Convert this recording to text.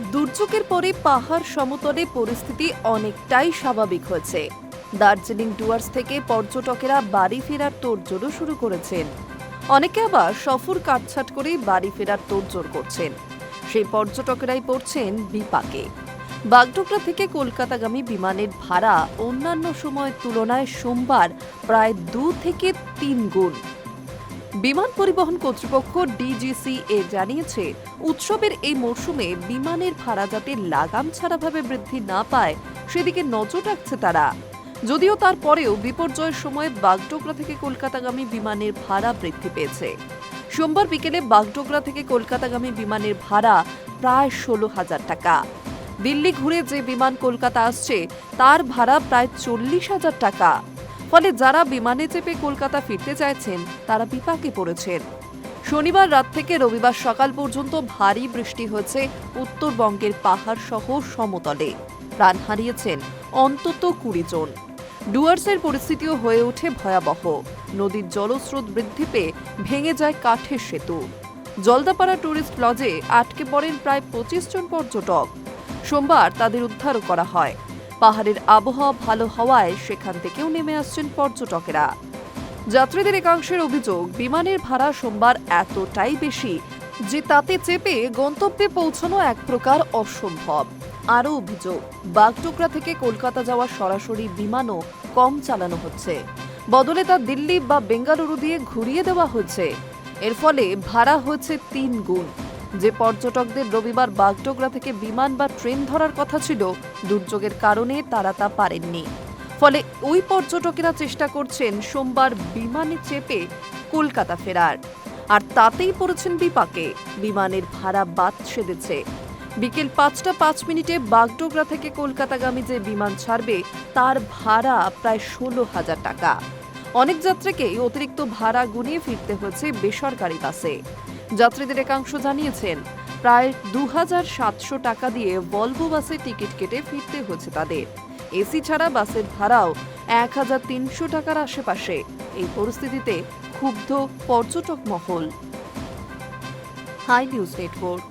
দুর্যোগের পরে পাহাড় সমতলে পরিস্থিতি অনেকটাই স্বাভাবিক হয়েছে। দার্জিলিং ডুয়ার্স থেকে পর্যটকেরা বাড়ি ফেরার তোড়জোড়ও শুরু করেছেন। অনেকে আবার সফর কাটছাট করেই বাড়ি ফেরার তোড়জোড় করছেন। সেই পর্যটকেরাই পড়ছেন বিপাকে। বাগডোগরা থেকে কলকাতাগামী বিমানের ভাড়া অন্যান্য সময়ের তুলনায় সোমবার প্রায় দু থেকে তিন গুণ। বিমান পরিবহন কর্তৃপক্ষ ডিজিসিএ জানিয়েছে, উৎসবের এই মরশুমে বিমানের ভাড়া যাতে লাগাম ছাড়াভাবে বৃদ্ধি না পায়, সেদিকে নজর রাখছে তারা। যদিও তারপরেও বিপর্যয়ের সময় বাগডোগরা থেকে কলকাতাগামী বিমানের ভাড়া বৃদ্ধি পেয়েছে। সোমবার বিকেলে বাগডোগরা থেকে কলকাতাগামী বিমানের ভাড়া প্রায় ষোলো হাজার টাকা। দিল্লি ঘুরে যে বিমান কলকাতা আসছে, তার ভাড়া প্রায় চল্লিশ হাজার টাকা। ফলে যারা বিমানে চেপে কলকাতা ফিরতে চাইছেন, তারা বিপাকে পড়েছেন। শনিবার রাত থেকে রবিবার সকাল পর্যন্ত ভারী বৃষ্টি হয়েছে উত্তরবঙ্গের পাহাড় সহ সমতলে। প্রাণ হারিয়েছেন অন্তত কুড়ি জন। ডুয়ার্সের পরিস্থিতিও হয়ে ওঠে ভয়াবহ। নদীর জলস্রোত বৃদ্ধি পেয়ে ভেঙে যায় কাঠের সেতু। জলদাপাড়া টুরিস্ট লজে আটকে পড়েন প্রায় পঁচিশ জন পর্যটক। সোমবার তাদের উদ্ধারও করা হয়। পাহাড়ের আবহাওয়া ভালো হওয়ায় সেখান থেকেও নেমে আসছেন পর্যটকেরা। যাত্রীদের একাংশের অভিযোগ, বিমানের ভাড়া সোমবার এতটাই বেশি যে তাতে চেপে গন্তব্যে পৌঁছানো এক প্রকার অসম্ভব। আরও অভিযোগ, বাগডোগরা থেকে কলকাতা যাওয়া সরাসরি বিমানও কম চালানো হচ্ছে। বদলে তা দিল্লি বা বেঙ্গালুরু দিয়ে ঘুরিয়ে দেওয়া হচ্ছে এর ফলে ভাড়া হচ্ছে তিন গুণ। যে পর্যটকদের রবিবার বাগডোগরা থেকে বিমান বা ট্রেন ধরার কথা ছিল, দুর্যোগের কারণে তারা তা পারেননি। ফলে ওই পর্যটকেরা চেষ্টা করছেন সোমবার বিমানে চেপে কলকাতা ফেরার। আর তাতেই পড়েছেন বিপাকে, বিমানের ভাড়া বাদ সেধেছে। বিকেল পাঁচটা পাঁচ মিনিটে বাগডোগরা থেকে কলকাতাগামী যে বিমান ছাড়বে, তার ভাড়া প্রায় ষোলো হাজার টাকা। অনেক যাত্রীকেই অতিরিক্ত ভাড়া গুনিয়ে ফিরতে হয়েছে বেসরকারি বাসে। যাত্রীদের একাংশ জানিয়েছেন, প্রায় দু হাজার সাতশো টাকা দিয়ে ভলভো বাসে টিকিট কেটে ফিরতে হচ্ছে তাদের। এসি ছাড়া বাসের ভাড়াও এক হাজার তিনশো টাকার আশেপাশে। এই পরিস্থিতিতে ক্ষুব্ধ পর্যটক মহল। Hi news network.